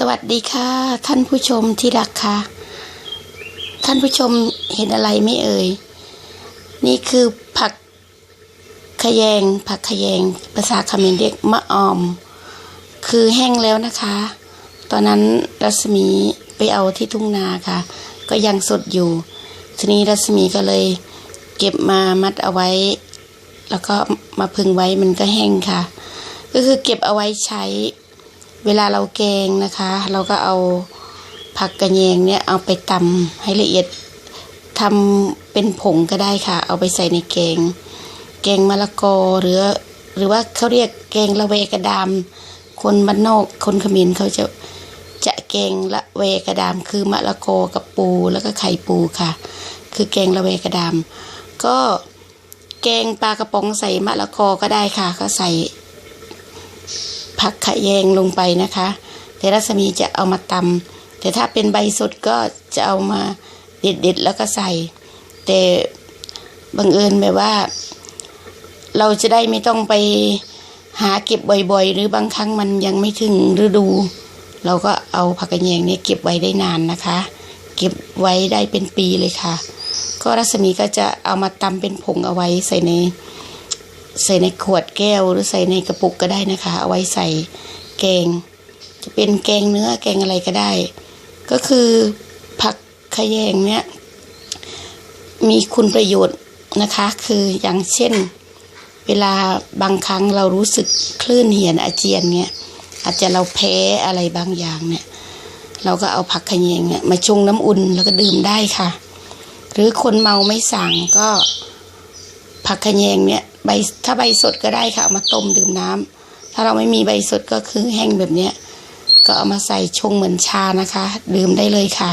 สวัสดีค่ะ ท่านผู้ชมที่รักค่ะ ท่านผู้ชมเห็นอะไรไม่เอ่ย นี่คือผักขยง ผักขยง ภาษาเขมรเรียกมะออม คือแห้งแล้วนะคะ ตอนนั้นรัศมีไปเอาที่ทุ่งนาค่ะ ก็ยังสดอยู่ ทีนี้รัศมีก็เลย เก็บมามัดเอาไว้ แล้วก็มาพึงไว้มันก็แห้งค่ะ ก็คือเก็บเอาไว้ใช้ เวลาเราแกงนะคะ เราก็เอาผักกระแยงเนี่ยเอาไปตำให้ละเอียดทำเป็นผงก็ได้ค่ะ เอาไปใส่ในแกง แกงมะละกอหรือ หรือว่าเขาเรียกแกงละเวกระดาม คนบ้านนอกคนขมิ้นเขาจะจะแกงละเวกระดาม คือมะละกอกับปูแล้วก็ไข่ปูค่ะ คือแกงละเวกระดาม ก็แกงปลากระป๋องใส่มะละกอก็ได้ค่ะ ก็ใส่ ผักขะแยงลงไปนะคะ แต่รัศมีจะเอามาตำแต่ถ้าเป็นใบสดก็จะเอามาเด็ดๆแล้วก็ใส่ แต่บังเอิญแบบว่า เราจะได้ไม่ต้องไปหาเก็บบ่อยๆ หรือบางครั้งมันยังไม่ถึงฤดู เราก็เอาผักกระแยงเนี่ยเก็บไว้ได้นานนะคะ เก็บไว้ได้เป็นปีเลยค่ะ ก็รัศมีก็จะเอามาตำเป็นผงเอาไว้ใส่ใน ใส่ในขวดแก้วหรือใส่ในกระปุกก็ได้นะคะ เอาไว้ใส่แกง จะเป็นแกงเนื้อแกงอะไรก็ได้ ก็คือผักขยงเนี่ยมีคุณประโยชน์นะคะ คืออย่างเช่น เวลาบางครั้งเรารู้สึกคลื่นเหียนอาเจียนเนี่ยอาจจะเราแพ้อะไรบางอย่างเนี่ย เราก็เอาผักขยงเนี่ยมาชงน้ำอุ่นแล้วก็ดื่มได้ค่ะ หรือคนเมาไม่สั่งก็ผักขยงเนี่ย ใบถ้าใบสดก็ได้ค่ะเอามาต้มดื่มน้ำถ้าเราไม่มีใบสดก็คือแห้งแบบเนี้ยก็เอามาใส่ชงเหมือนชานะคะ ดื่มได้เลยค่ะ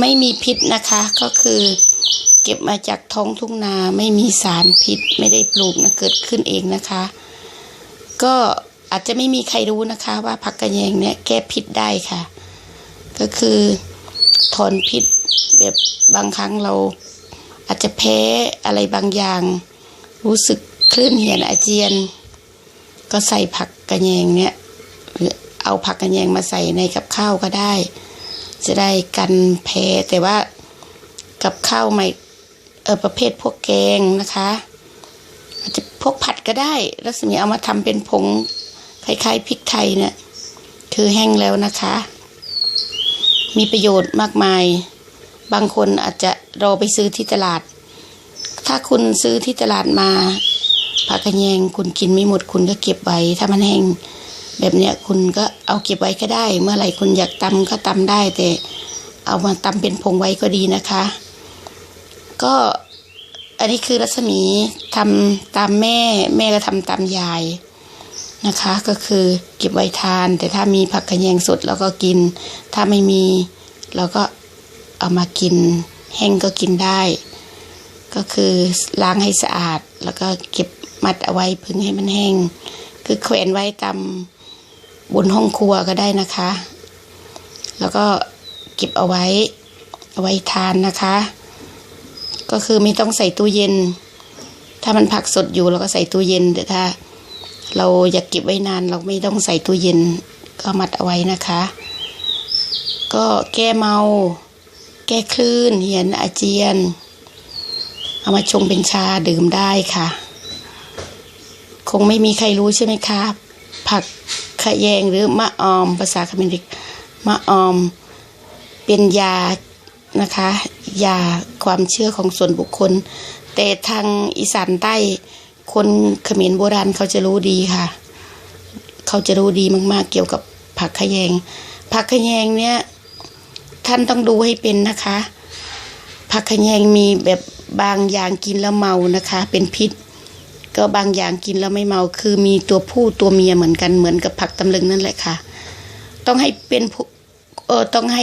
ไม่มีพิษนะคะก็คือ เก็บมาจากท้องทุ่งนาไม่มีสารพิษไม่ได้ปลูกนะเกิดขึ้นเองนะคะ ก็อาจจะไม่มีใครรู้นะคะว่าผักกระแยงเนี่ยแก้พิษได้ค่ะ ก็คือถอนพิษแบบบางครั้งเราอาจจะแพ้อะไรบางอย่าง รู้สึกคลื่นเหียนอาเจียน ก็ใส่ผักกระแยงเนี่ยหรือเอาผักกระแยงมาใส่ในกับข้าวก็ได้ จะได้กันแพ้แต่ว่ากับข้าวไม่เออประเภทพวกแกงนะคะอาจจะพวกผัดก็ได้รัศมีเอามาทำเป็นผงคล้ายๆพริกไทยเนี่ยคือแห้งแล้วนะคะ มีประโยชน์มากมาย บางคนอาจจะรอไปซื้อที่ตลาด ถ้าคุณซื้อที่ตลาดมาผักกระแยงคุณกินไม่หมดคุณก็เก็บไว้ ถ้ามันแห้งแบบเนี้ยคุณก็เอาเก็บไว้ก็ได้ เมื่อไหร่คุณอยากตำก็ตำได้ แต่เอามาตำเป็นผงไว้ก็ดีนะคะ ก็อันนี้คือรัศมีทำตามแม่ แม่ก็ทำตามยายนะคะ ก็คือเก็บไว้ทาน แต่ถ้ามีผักกระแยงสดเราก็กิน ถ้าไม่มีเราก็เอามากิน แห้งก็กินได้ ก็คือล้างให้สะอาด แล้วก็เก็บมัดเอาไว้พึ่งให้มันแห้ง คือแขวนไว้ตามบนห้องครัวก็ได้นะคะ แล้วก็เก็บเอาไว้เอาไว้ทานนะคะ ก็คือไม่ต้องใส่ตู้เย็น ถ้ามันผักสดอยู่เราก็ใส่ตู้เย็นแต่ถ้า เราอยากเก็บไว้นานเราไม่ต้องใส่ตู้เย็นก็มัดเอาไว้นะคะ ก็แก้เมา แก้คลื่นเหียนอาเจียน เอามาชงเป็นชาดื่มได้ค่ะ คงไม่มีใครรู้ใช่ไหมคะ ผักขะแยงหรือมะออม ภาษาเขมรเรียกมะออม เป็นยานะคะ ยาความเชื่อของส่วนบุคคล แต่ทางอีสานใต้คนเขมรโบราณเขาจะรู้ดีค่ะ เขาจะรู้ดีมากๆ เกี่ยวกับผักขะแยง ผักขะแยงเนี่ยท่านต้องดูให้เป็นนะคะ ผักขะแยงมีแบบ บางอย่างกินแล้วเมานะคะ เป็นพิษ ก็บางอย่างกินแล้วไม่เมา คือมีตัวผู้ตัวเมียเหมือนกันเหมือนกับผักตำลึงนั่นแหละค่ะ ต้องให้เป็นผู้เออต้องให้